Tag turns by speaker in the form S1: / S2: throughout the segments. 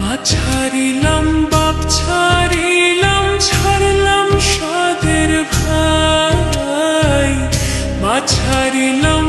S1: মা ছাড়িলাম বাপ ছাড়িলাম ছাড়লাম সাদের ভাই। মা ছাড়িলাম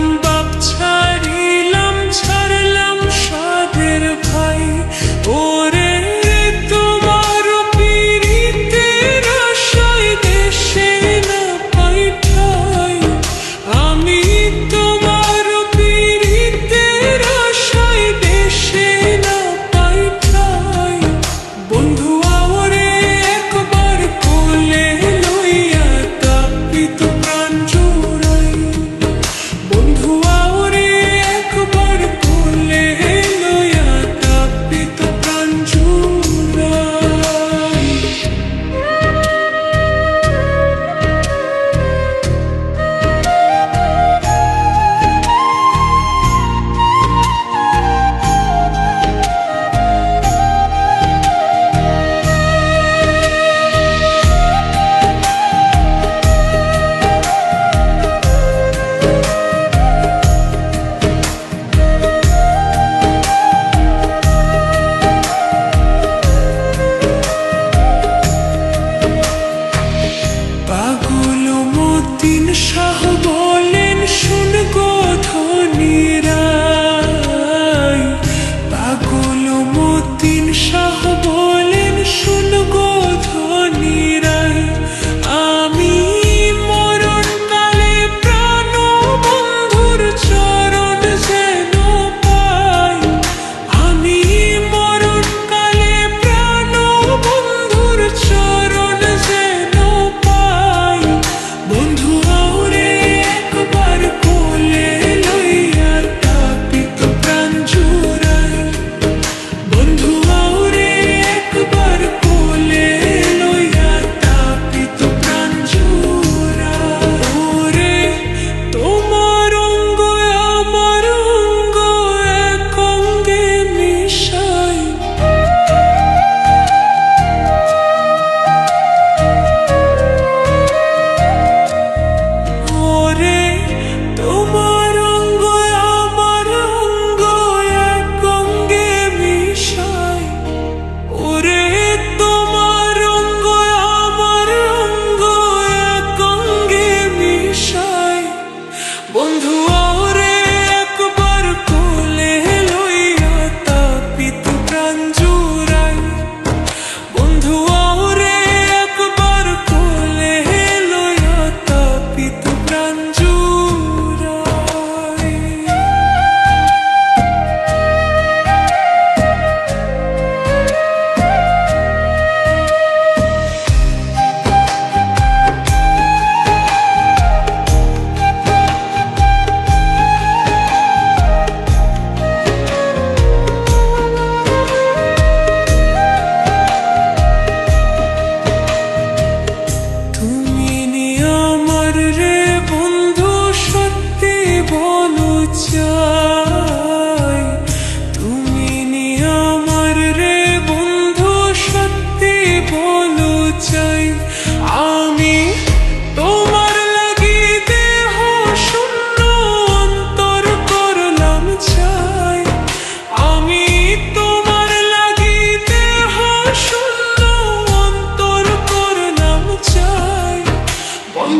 S1: 傻乎多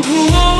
S1: Whoa.